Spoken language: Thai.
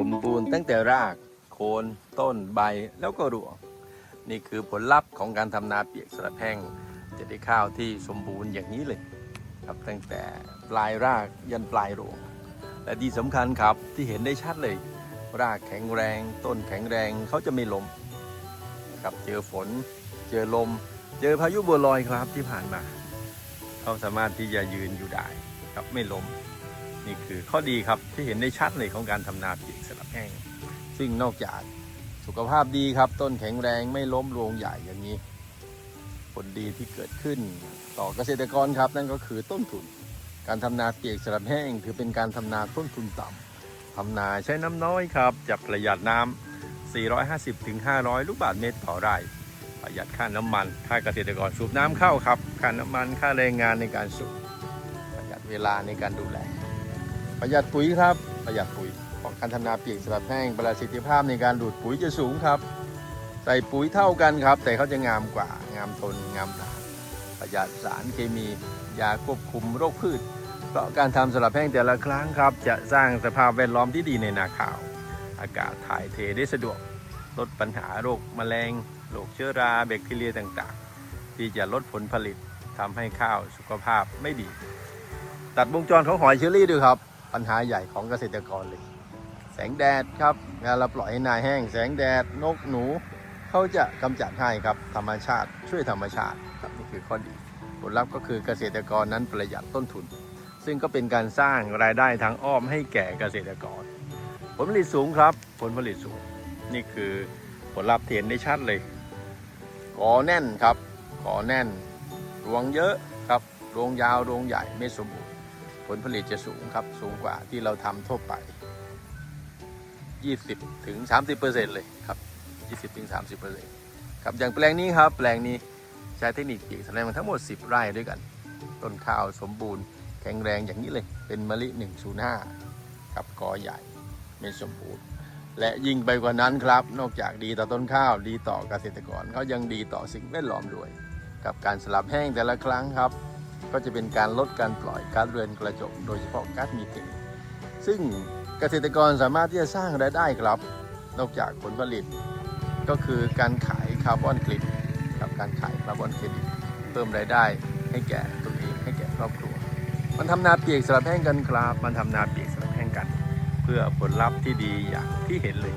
สมบูรณ์ตั้งแต่รากโคนต้นใบแล้วก็รวง นี่คือผลลัพธ์ของการทำนาเปียกสลับแห้งจะได้ข้าวที่สมบูรณ์อย่างนี้เลยครับตั้งแต่ปลายรากยันปลายรวงและที่สำคัญครับที่เห็นได้ชัดเลย รากแข็งแรง ต้นแข็งแรงเขาจะไม่ล้มครับเจอฝน เจอลม เจอพายุบัวลอยครับที่ผ่านมาเขาสามารถที่จะยืนอยู่ได้ครับไม่ล้ม นี่คือข้อดีครับที่เห็นได้ชัดเลยของการทำนาปีกสลับแห้งซึ่งนอกจากสุขภาพดีครับ ต้นแข็งแรงไม่ล้มรวงใหญ่อย่างนี้ ผลดีที่เกิดขึ้นต่อเกษตรกรครับ นั่นก็คือต้นทุน การทำนาเปียกสลับแห้ง ถือเป็นการทำนาต้นทุนต่ำทำนาใช้น้ำน้อยครับจะประหยัดน้ำ450-500 ลูกบาศก์เมตรต่อไร่ประหยัดค่าน้ำมัน ค่าเกษตรกรสูบน้ำเข้าครับ ค่าน้ำมัน ค่าแรงงานในการสูบ ประหยัดเวลาในการดูแล ประหยัดปุ๋ยครับ ประหยัดปุ๋ยเพราะการทำนาเปียกสลับแห้งประสิทธิภาพในการดูดปุ๋ยจะสูงครับ ใส่ปุ๋ยเท่ากันครับ แต่เขาจะงามกว่างามทนงามนานประหยัดสารเคมียาควบคุมโรคพืช เพราะการทำสลับแห้งแต่ละครั้งครับ จะสร้างสภาพแวดล้อมที่ดีในนาข้าว อากาศถ่ายเทได้สะดวกลดปัญหาโรคแมลงโรคเชื้อราแบคทีเรียต่างๆ ที่จะลดผลผลิตทำให้ข้าวสุขภาพไม่ดี ตัดวงจรของหอยเชอรี่ด้วยครับ ปัญหาใหญ่ของเกษตรกรเลย แสงแดดครับงานเราปล่อยให้นาแห้ง แสงแดดนกหนูเขาจะกำจัดให้ครับธรรมชาติช่วยธรรมชาติครับนี่คือข้อดีผลลัพธ์ก็คือเกษตรกรนั้นประหยัดต้นทุน ซึ่งก็เป็นการสร้างรายได้ทางอ้อมให้แก่เกษตรกร ผลผลิตสูงครับ ผลผลิตสูง นี่คือผลลัพธ์ที่เห็นได้ชัดเลยกอแน่นครับกอแน่นรวงเยอะครับรวงยาวรวงใหญ่ไม่สมบูรณ์ ลผลิตจะสูงครับ สูงกว่าที่เราทำทั่วไป 20ถึง30เเลยครับ 20ถึง30เครับอย่างแปลงนี้ครับแปลงนี้ใช้เทคนิคปีกแสดงทั้งหมด 10 ไร่ด้วยกัน ต้นข้าวสมบูรณ์แข็งแรงอย่างนี้เลย เป็นมะลิ 105 ครับกอใหญ่ไม่สมบูรณ์ และยิ่งไปกว่านั้นครับ นอกจากดีต่อต้นข้าวดีต่อเกษตรกรเขายังดีต่อสิ่งแวดล้อมด้วย กับการสลับแห้งแต่ละครั้งครับ ก็จะเป็นการลดการปล่อยก๊าซเรือนกระจก โดยเฉพาะก๊าซมีเทนซึ่งเกษตรกรสามารถที่จะสร้างรายได้ครับ นอกจากผลผลิต ก็คือการขายคาร์บอนเครดิตกับการขายคาร์บอนเครดิตเพิ่มรายได้ให้แก่ตัวเองให้แก่ครอบครัว มันทำนาเปียกสลับแห้งกันครับ มันทำนาเปียกสลับแห้งกัน เพื่อผลลัพธ์ที่ดีอย่างที่เห็นเลย